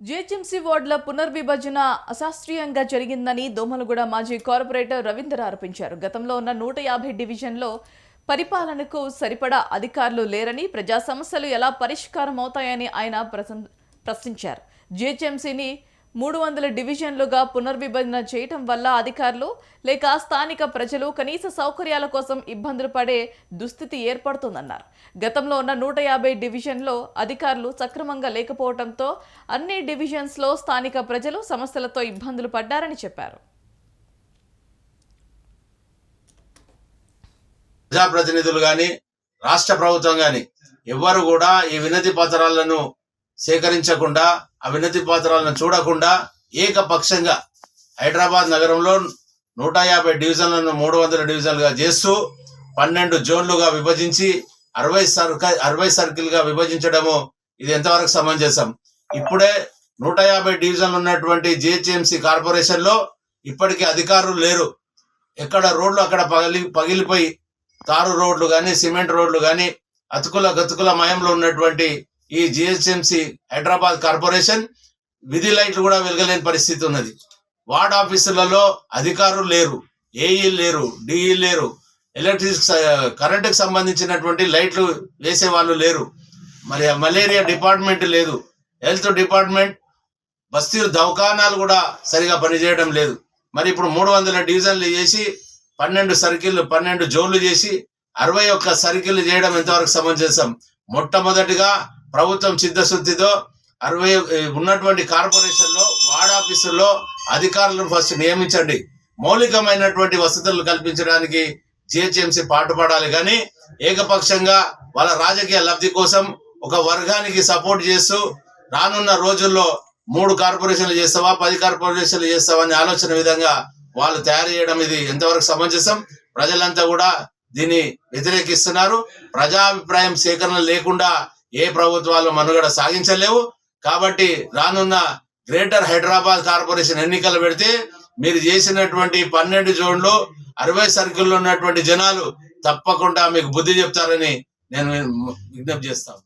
GHMC వార్డుల పునర్విభజన అశాస్త్రీయంగా జరిగిందని దోమలగూడ మాజీ కార్పొరేటర్ రవీందర్ ఆరోపించారు. గతంలో ఉన్న నూట యాభై డివిజన్లో పరిపాలనకు సరిపడా అధికారులు లేరని ప్రజా సమస్యలు ఎలా పరిష్కారం అవుతాయని ఆయన ప్రశ్నించారు. జిహెచ్ఎంసీని మూడు వందల డివిజన్లుగా పునర్విభజన చేయటం వల్ల అధికారులు లేక స్థానిక ప్రజలు కనీస సౌకర్యాల కోసం ఇబ్బందులు పడే దుస్థితి ఏర్పడుతుందన్నారు. గతంలో ఉన్న నూట యాభై డివిజన్లో అధికారులు సక్రమంగా లేకపోవడంతో అన్ని డివిజన్స్లో స్థానిక ప్రజలు సమస్యలతో ఇబ్బందులు పడ్డారని చెప్పారు. ప్రజాప్రతినిధులు కానీ రాష్ట్ర ప్రభుత్వం కానీ ఎవ్వరు కూడా ఈ వినతి పత్రాలను సేకరించకుండా అవినతి వినతి పత్రాలను చూడకుండా ఏకపక్షంగా హైదరాబాద్ నగరంలో నూట యాభై డివిజన్లను మూడు వందల డివిజన్లుగా చేస్తూ పన్నెండు జోన్లుగా విభజించి అరవై సర్క అరవై సర్కిల్గా విభజించడము ఇది ఎంతవరకు సమంజసం? ఇప్పుడే నూట యాభై డివిజన్లు ఉన్నటువంటి జిహెచ్ఎంసి కార్పొరేషన్లో ఇప్పటికీ అధికారులు లేరు. ఎక్కడ రోడ్లు అక్కడ పగిలి పగిలిపోయి తారు రోడ్లు కానీ సిమెంట్ రోడ్లు కానీ అతుకుల గతుకుల మయంలో ఉన్నటువంటి ఈ జిహెచ్ఎంసి హైదరాబాద్ కార్పొరేషన్ విధి లైట్లు కూడా వెలగలేని పరిస్థితి ఉన్నది. వార్డ్ ఆఫీసులలో అధికారులు లేరు ఏఈ లేరు డిఈ లేరు ఎలక్ట్రిక్ కరెంటుకు సంబంధించినటువంటి లైట్లు వేసే వాళ్ళు లేరు. మరి మలేరియా డిపార్ట్మెంట్ లేదు. హెల్త్ డిపార్ట్మెంట్ బస్తీలు దవాఖానాలు కూడా సరిగా పనిచేయడం లేదు. మరి ఇప్పుడు మూడు వందల డివిజన్లు చేసి పన్నెండు సర్కిల్ పన్నెండు జోన్లు చేసి అరవై ఒక్క సర్కిల్ చేయడం ఎంతవరకు సమంజసం? మొట్టమొదటిగా ప్రభుత్వం చిత్తశుద్ధితో అరవై ఉన్నటువంటి కార్పొరేషన్లో వార్డ్ ఆఫీసుల్లో అధికారులను ఫస్ట్ నియమించండి. మౌలికమైనటువంటి వసతులు కల్పించడానికి జిహెచ్ఎంసీ పాటుపడాలి. కానీ ఏకపక్షంగా వాళ్ళ రాజకీయ లబ్ధి కోసం ఒక వర్గానికి సపోర్ట్ చేస్తూ రానున్న రోజుల్లో మూడు కార్పొరేషన్లు చేస్తావా పది కార్పొరేషన్లు చేస్తావా అని ఆలోచన విధంగా వాళ్ళు తయారు చేయడం ఇది ఎంతవరకు సమంజసం? ప్రజలంతా కూడా దీన్ని వ్యతిరేకిస్తున్నారు. ప్రజాభిప్రాయం సేకరణ లేకుండా ఏ ప్రభుత్వాలు మనుగడ సాగించలేవు. కాబట్టి రానున్న గ్రేటర్ హైదరాబాద్ కార్పొరేషన్ ఎన్నికలు పెడితే మీరు చేసినటువంటి పన్నెండు జోన్లు అరవై సర్కిల్లో ఉన్నటువంటి జనాలు తప్పకుండా మీకు బుద్ధి చెప్తారని నేను విజ్ఞప్తి చేస్తాను